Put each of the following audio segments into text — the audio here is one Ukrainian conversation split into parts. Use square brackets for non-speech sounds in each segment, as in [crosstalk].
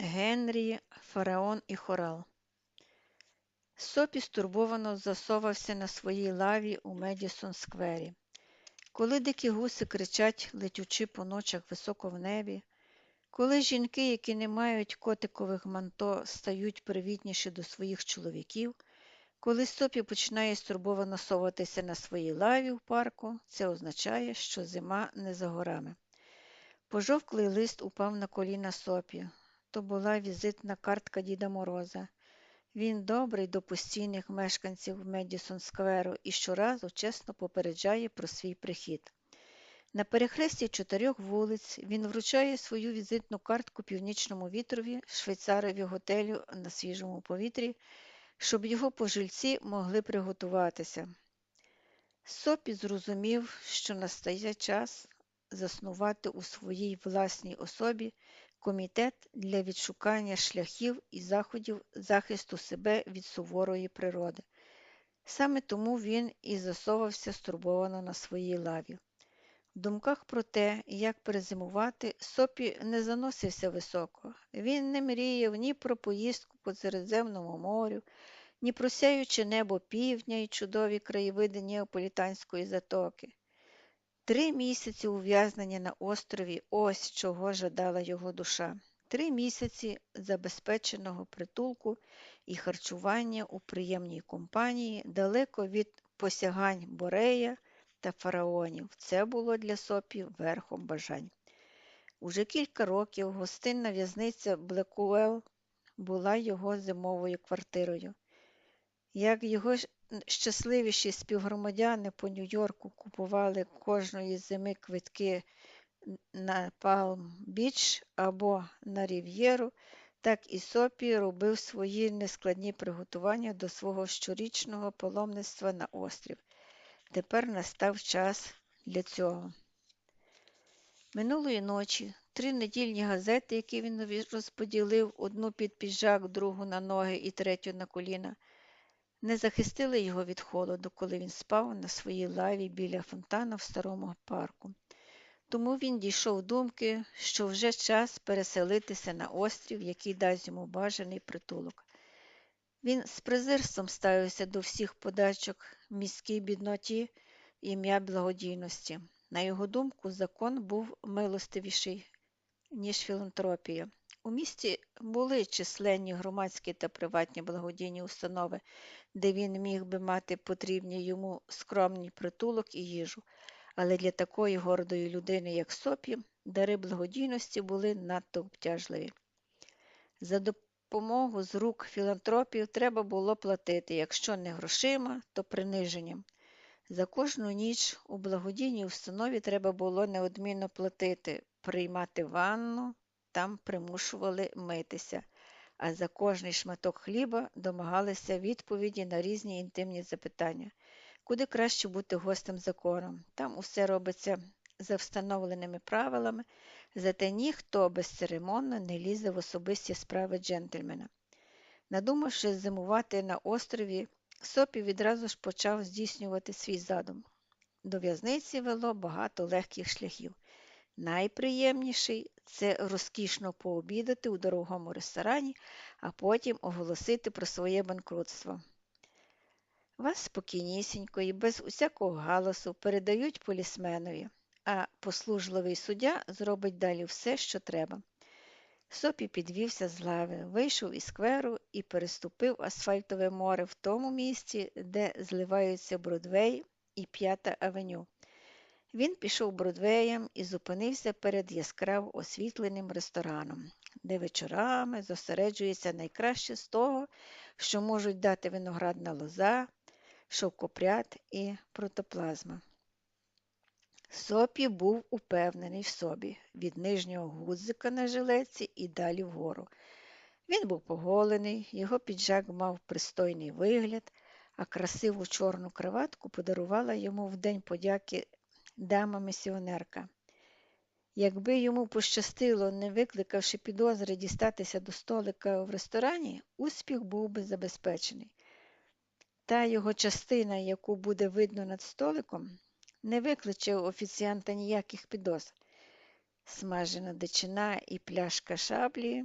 Генрі, Фараон і Хорал. Сопі стурбовано засовався на своїй лаві у Медісон сквері. Коли дикі гуси кричать, летючи по ночах високо в небі, коли жінки, які не мають котикових манто, стають привітніші до своїх чоловіків, коли Сопі починає стурбовано соватися на своїй лаві в парку, це означає, що зима не за горами. Пожовклий лист упав на коліна Сопі. То була візитна картка Діда Мороза. Він добрий до постійних мешканців Медісон Скверу і щоразу чесно попереджає про свій прихід. На перехресті чотирьох вулиць він вручає свою візитну картку північному вітрові, швейцарові готелю на свіжому повітрі, щоб його пожильці могли приготуватися. Сопі зрозумів, що настає час заснувати у своїй власній особі комітет для відшукання шляхів і заходів захисту себе від суворої природи. Саме тому він і засовався стурбовано на своїй лаві. В думках про те, як перезимувати, Сопі не заносився високо. Він не мріяв ні про поїздку по Середземному морю, ні про сяюче небо півдня і чудові краєвиди Неаполітанської затоки. Три місяці ув'язнення на острові ось чого жадала його душа. Три місяці забезпеченого притулку і харчування у приємній компанії далеко від посягань Борея та фараонів. Це було для Сопі верхом бажань. Уже кілька років гостинна в'язниця Блекуел була його зимовою квартирою. Як його щасливіші співгромадяни по Нью-Йорку купували кожної зими квитки на Палм-Біч або на Рів'єру, так і Сопі робив свої нескладні приготування до свого щорічного паломництва на острів. Тепер настав час для цього. Минулої ночі три недільні газети, які він розподілив одну під піджак, другу на ноги і третю на коліна, не захистили його від холоду, коли він спав на своїй лаві біля фонтана в старому парку. Тому він дійшов думки, що вже час переселитися на острів, який дасть йому бажаний притулок. Він з презирством ставився до всіх подачок міській бідноті ім'я благодійності. На його думку, закон був милостивіший, ніж філантропія. У місті були численні громадські та приватні благодійні установи, де він міг би мати потрібні йому скромний притулок і їжу, але для такої гордої людини, як Сопі, дари благодійності були надто обтяжливі. За допомогу з рук філантропів треба було платити, якщо не грошима, то приниженням. За кожну ніч у благодійній установі треба було неодмінно платити, приймати ванну, там примушували митися, а за кожний шматок хліба домагалися відповіді на різні інтимні запитання, куди краще бути гостем законом. Там усе робиться за встановленими правилами, зате ніхто безцеремонно не лізе в особисті справи джентльмена. Надумавши зимувати на острові, Сопі відразу ж почав здійснювати свій задум. До в'язниці вело багато легких шляхів. Найприємніший це розкішно пообідати у дорогому ресторані, а потім оголосити про своє банкрутство. Вас спокійнісінько і без усякого галасу передають полісменові, а послужливий суддя зробить далі все, що треба. Сопі підвівся з лави, вийшов із скверу і переступив асфальтове море в тому місці, де зливаються Бродвей і П'ята авеню. Він пішов Бродвеєм і зупинився перед яскраво освітленим рестораном, де вечорами зосереджується найкраще з того, що можуть дати виноградна лоза, шовкопряд і протоплазма. Сопі був упевнений в собі від нижнього гудзика на жилеці і далі вгору. Він був поголений, його піджак мав пристойний вигляд, а красиву чорну краватку подарувала йому в день подяки дама місіонерка. Якби йому пощастило, не викликавши підозри дістатися до столика в ресторані, успіх був би забезпечений. Та його частина, яку буде видно над столиком, не викличе у офіціанта ніяких підозр. Смажена дичина і пляшка шаблі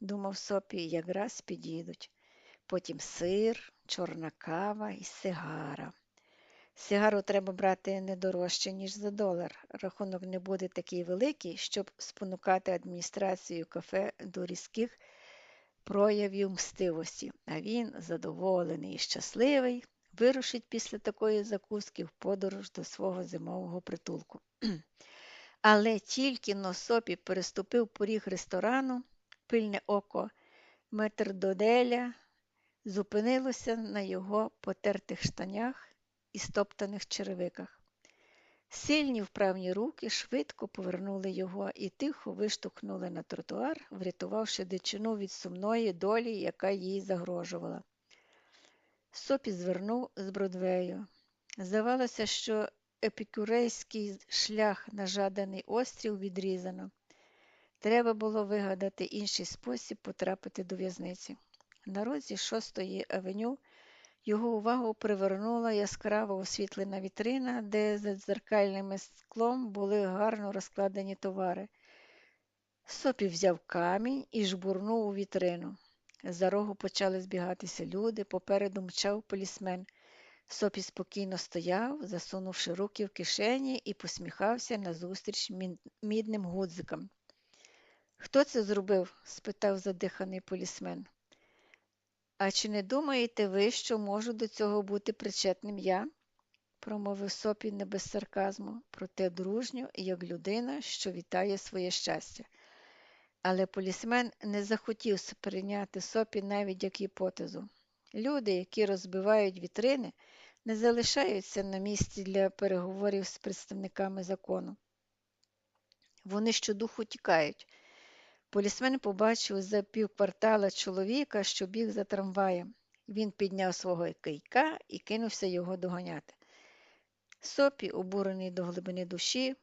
думав Сопі, якраз підійдуть. Потім сир, чорна кава і сигара. Сигару треба брати не дорожче, ніж за долар. Рахунок не буде такий великий, щоб спонукати адміністрацію кафе до різких проявів мстивості, а він, задоволений і щасливий, вирушить після такої закуски в подорож до свого зимового притулку. [clears throat] Але тільки носопі переступив поріг ресторану, пильне око метрдоделя зупинилося на його потертих штанях і стоптаних черевиках. Сильні вправні руки швидко повернули його і тихо виштовхнули на тротуар, врятувавши дичину від сумної долі, яка їй загрожувала. Сопі звернув з Бродвею. Здавалося, що епікурейський шлях на жаданий острів відрізано. Треба було вигадати інший спосіб потрапити до в'язниці. На розі шостої авеню його увагу привернула яскраво освітлена вітрина, де за дзеркальним склом були гарно розкладені товари. Сопі взяв камінь і жбурнув у вітрину. За рогу почали збігатися люди, попереду мчав полісмен. Сопі спокійно стояв, засунувши руки в кишені і посміхався назустріч мідним гудзикам. Хто це зробив? спитав задиханий полісмен. А чи не думаєте ви, що можу до цього бути причетним я? промовив Сопі не без сарказму, проте дружньо, як людина, що вітає своє щастя. Але полісмен не захотів сприйняти Сопі навіть як гіпотезу. Люди, які розбивають вітрини, не залишаються на місці для переговорів з представниками закону. Вони щодуху тікають. Полісмен побачив за півквартала чоловіка, що біг за трамваєм. Він підняв свого кийка і кинувся його доганяти. Сопі, обурений до глибини душі,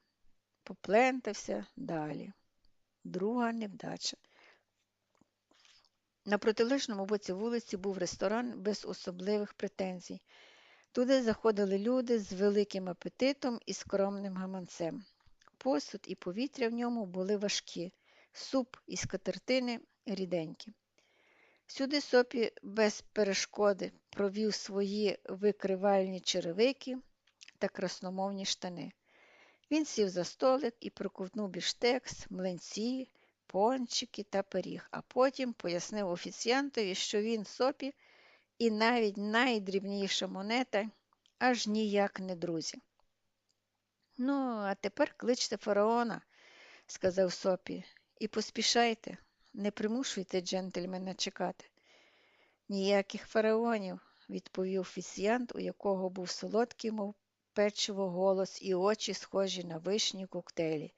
поплентався далі. Друга невдача. На протилежному боці вулиці був ресторан без особливих претензій. Туди заходили люди з великим апетитом і скромним гаманцем. Посуд і повітря в ньому були важкі, суп із скатертини ріденькі. Сюди сопі без перешкоди провів свої викривальні черевики та красномовні штани. Він сів за столик і проковтнув біштекс, млинці, пончики та пиріг, а потім пояснив офіціантові, що він сопі і навіть найдрібніша монета аж ніяк не друзі. Ну, а тепер кличте фараона, сказав сопі, і поспішайте, не примушуйте джентльмена чекати. Ніяких фараонів, відповів офіціант, у якого був солодкий, мов печиво голос і очі, схожі на вишні коктейлі.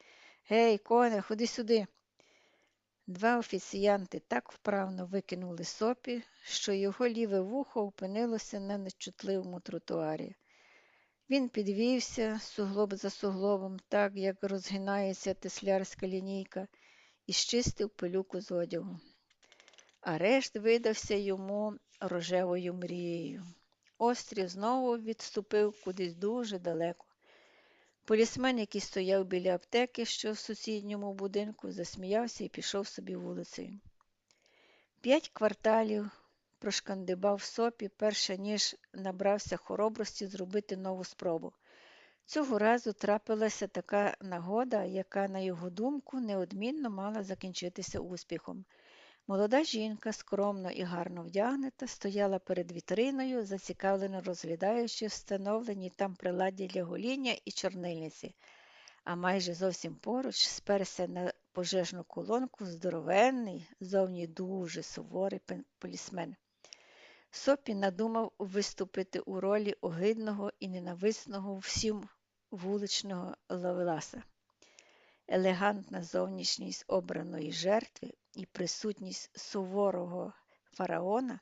Гей, коне, ходи сюди. Два офіціянти так вправно викинули сопі, що його ліве вухо опинилося на нечутливому тротуарі. Він підвівся суглоб за суглобом, так як розгинається теслярська лінійка, і щистив пилюку з одягу. Арешт видався йому рожевою мрією. Острів знову відступив кудись дуже далеко. Полісмен, який стояв біля аптеки, що в сусідньому будинку, засміявся і пішов собі вулицею. П'ять кварталів прошкандибав сопі, перше ніж набрався хоробрості зробити нову спробу. Цього разу трапилася така нагода, яка, на його думку, неодмінно мала закінчитися успіхом. Молода жінка, скромно і гарно вдягнута, стояла перед вітриною, зацікавлено розглядаючи встановлені там приладдя для гоління і чорнильниці, а майже зовсім поруч сперся на пожежну колонку здоровенний, зовні дуже суворий полісмен. Сопі надумав виступити у ролі огидного і ненависного всім вуличного Лавеласа. Елегантна зовнішність обраної жертви і присутність суворого фараона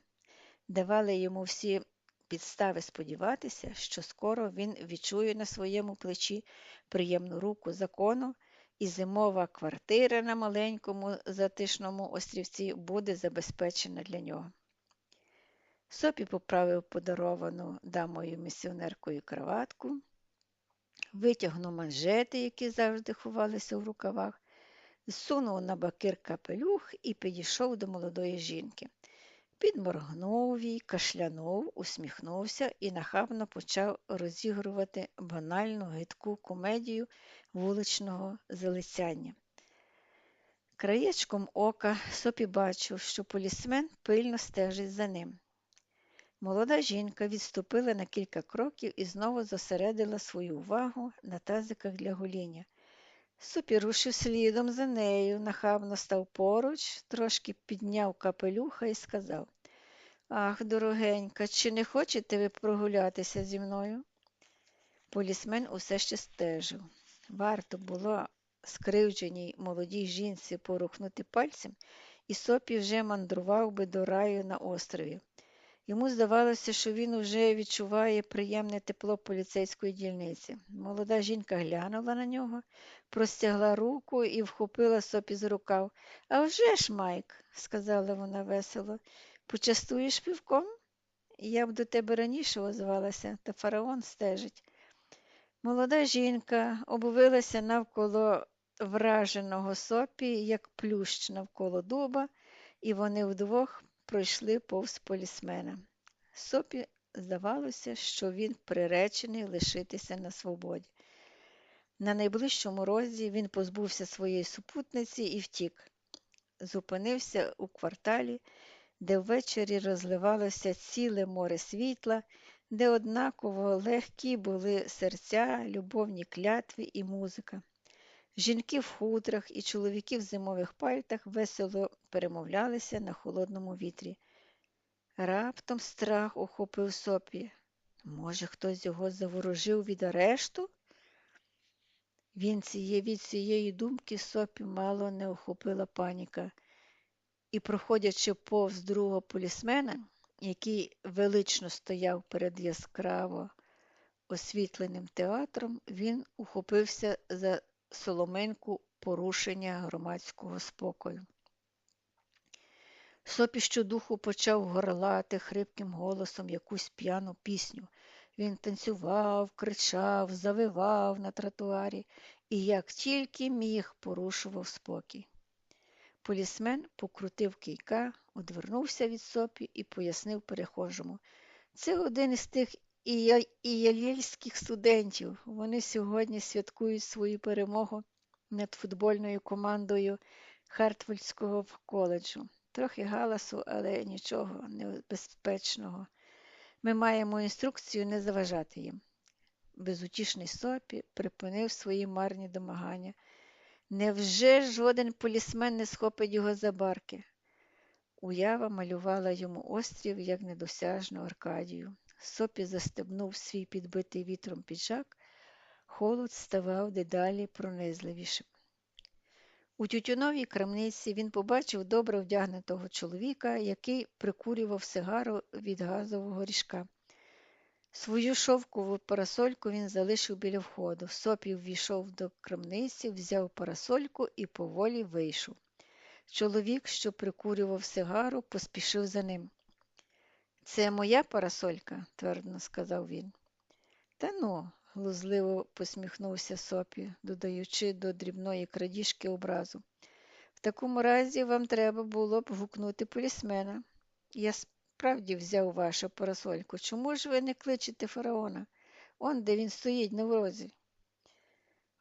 давали йому всі підстави сподіватися, що скоро він відчує на своєму плечі приємну руку закону, і зимова квартира на маленькому затишному острівці буде забезпечена для нього. Сопі поправив подаровану дамою місіонеркою краватку, витягнув манжети, які завжди ховалися в рукавах, зсунув на бакир капелюх і підійшов до молодої жінки. Підморгнув їй, кашлянув, усміхнувся і нахабно почав розігрувати банальну гидку комедію вуличного залицяння. Краєчком ока Сопі бачив, що полісмен пильно стежить за ним. Молода жінка відступила на кілька кроків і знову зосередила свою увагу на тазиках для гоління. Супі рушив слідом за нею, нахабно став поруч, трошки підняв капелюха і сказав Ах, дорогенька, чи не хочете ви прогулятися зі мною? Полісмен усе ще стежив. Варто було скривдженій молодій жінці порухнути пальцем, і Сопі вже мандрував би до раю на острові. Йому здавалося, що він уже відчуває приємне тепло поліцейської дільниці. Молода жінка глянула на нього, простягла руку і вхопила Сопі з рукав. «А вже ж, Майк, сказала вона весело, почастуєш півком? Я б до тебе раніше озвалася, та фараон стежить. Молода жінка обвилася навколо враженого сопі, як плющ навколо дуба, і вони вдвох пройшли повз полісмена. Сопі здавалося, що він приречений лишитися на свободі. На найближчому розі він позбувся своєї супутниці і втік. Зупинився у кварталі, де ввечері розливалося ціле море світла, де однаково легкі були серця, любовні клятви і музика. Жінки в хутрах і чоловіки в зимових пальтах весело перемовлялися на холодному вітрі. Раптом страх охопив сопі. Може, хтось його заворожив від арешту? Він ціє, від цієї думки сопі мало не охопила паніка, і, проходячи повз другого полісмена, який велично стояв перед яскраво освітленим театром, він ухопився за соломинку порушення громадського спокою. Сопі щодуху почав горлати хрипким голосом якусь п'яну пісню. Він танцював, кричав, завивав на тротуарі і, як тільки міг, порушував спокій. Полісмен покрутив кійка, одвернувся від сопі і пояснив перехожому. Це один із тих іялільських студентів. Вони сьогодні святкують свою перемогу над футбольною командою Хартвельдського коледжу. Трохи галасу, але нічого небезпечного. Ми маємо інструкцію не заважати їм. Безутішний сопі припинив свої марні домагання. Невже жоден полісмен не схопить його за барки? Уява малювала йому острів як недосяжну Аркадію. Сопі застебнув свій підбитий вітром піджак, холод ставав дедалі пронизливішим. У тютюновій крамниці він побачив добре вдягнутого чоловіка, який прикурював сигару від газового ріжка. Свою шовкову парасольку він залишив біля входу. Сопів ввійшов до крамниці, взяв парасольку і поволі вийшов. Чоловік, що прикурював сигару, поспішив за ним. Це моя парасолька, твердо сказав він. Та ну, глузливо посміхнувся Сопі, додаючи до дрібної крадіжки образу. В такому разі вам треба було б гукнути полісмена. Я справді взяв вашу парасольку. Чому ж ви не кличете фараона? Он де він стоїть на ворозі.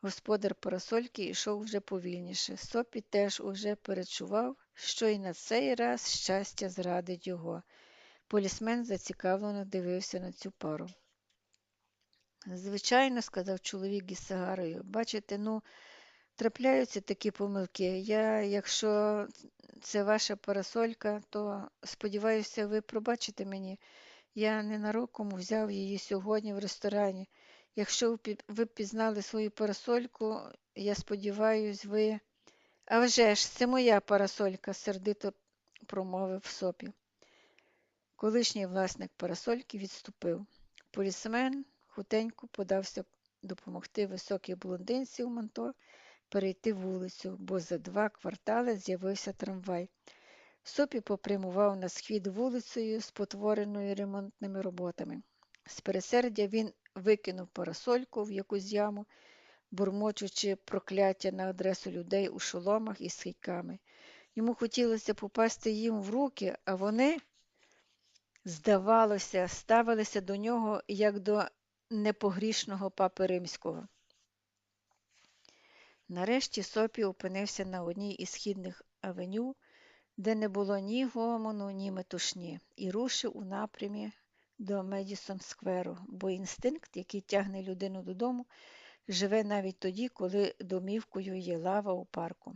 Господар парасольки йшов вже повільніше. Сопі теж уже перечував, що і на цей раз щастя зрадить його. Полісмен зацікавлено дивився на цю пару. Звичайно, сказав чоловік із сигарою, бачите, ну, трапляються такі помилки. Я, якщо це ваша парасолька, то сподіваюся, ви пробачите мені. Я ненароком взяв її сьогодні в ресторані. Якщо ви пізнали свою парасольку, я сподіваюся, ви. А вже ж, це моя парасолька, сердито промовив сопі. Колишній власник парасольки відступив. Полісмен хутенько подався допомогти високій блондинці у манто перейти вулицю, бо за два квартали з'явився трамвай. Сопі попрямував на схід вулицею, спотвореною ремонтними роботами. З пересердя він викинув парасольку в якусь яму, бурмочучи прокляття на адресу людей у шоломах із схийками. Йому хотілося попасти їм в руки, а вони, здавалося, ставилися до нього як до непогрішного папи римського. Нарешті Сопі опинився на одній із східних авеню, де не було ні гомону, ні метушні, і рушив у напрямі до Медісон Скверу, бо інстинкт, який тягне людину додому, живе навіть тоді, коли домівкою є лава у парку.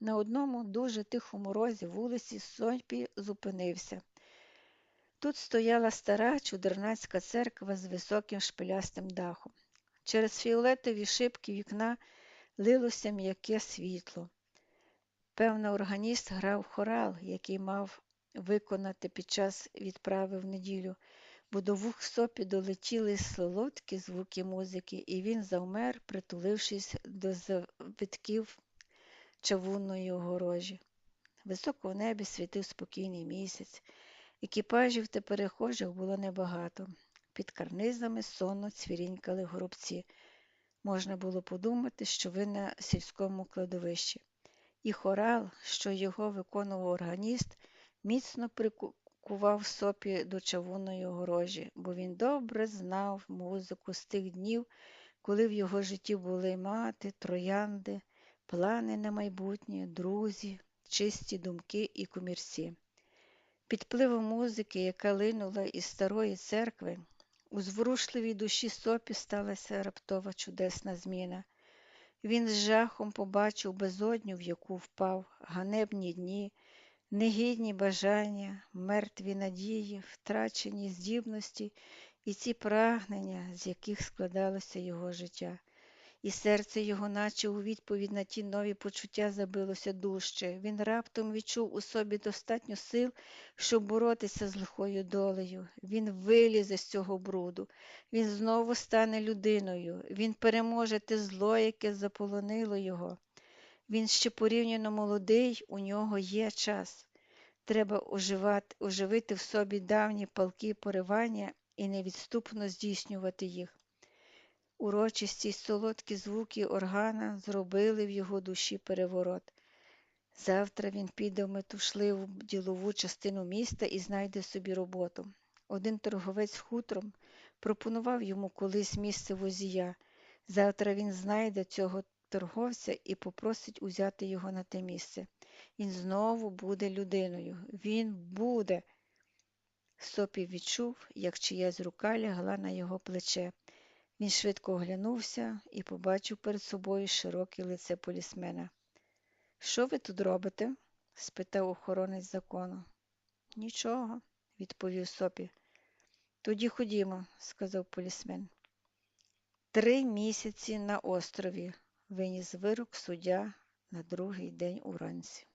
На одному дуже тихому розі вулиці Сопі зупинився. Тут стояла стара чудернацька церква з високим шпилястим дахом. Через фіолетові шибки вікна лилося м'яке світло. Певно, органіст грав хорал, який мав виконати під час відправи в неділю, бо до вух сопі долетіли солодкі звуки музики, і він завмер, притулившись до завитків чавунної огорожі. Високо в небі світив спокійний місяць. Екіпажів та перехожих було небагато. Під карнизами сонно цвірінькали горобці. Можна було подумати, що ви на сільському кладовищі. І хорал, що його виконував органіст, міцно прикував сопі до чавунної огорожі, бо він добре знав музику з тих днів, коли в його житті були мати, троянди, плани на майбутнє, друзі, чисті думки і комірці. Під пливом музики, яка линула із старої церкви, у зворушливій душі сопі сталася раптова чудесна зміна. Він з жахом побачив безодню, в яку впав, ганебні дні, негідні бажання, мертві надії, втрачені здібності і ці прагнення, з яких складалося його життя і серце його, наче у відповідь на ті нові почуття, забилося дужче. Він раптом відчув у собі достатньо сил, щоб боротися з лихою долею. Він вилізе з цього бруду, він знову стане людиною, він переможе те зло, яке заполонило його. Він ще порівняно молодий, у нього є час. Треба оживати, оживити в собі давні палки поривання і невідступно здійснювати їх. Урочисті й солодкі звуки органа зробили в його душі переворот. Завтра він піде в метушливу ділову частину міста і знайде собі роботу. Один торговець хутром пропонував йому колись місце возія. Завтра він знайде цього торговця і попросить узяти його на те місце. Він знову буде людиною. Він буде. Сопі відчув, як чиясь рука лягла на його плече. Він швидко оглянувся і побачив перед собою широке лице полісмена. Що ви тут робите? спитав охоронець закону. Нічого, відповів сопі. Тоді ходімо, сказав полісмен. Три місяці на острові виніс вирок суддя на другий день уранці.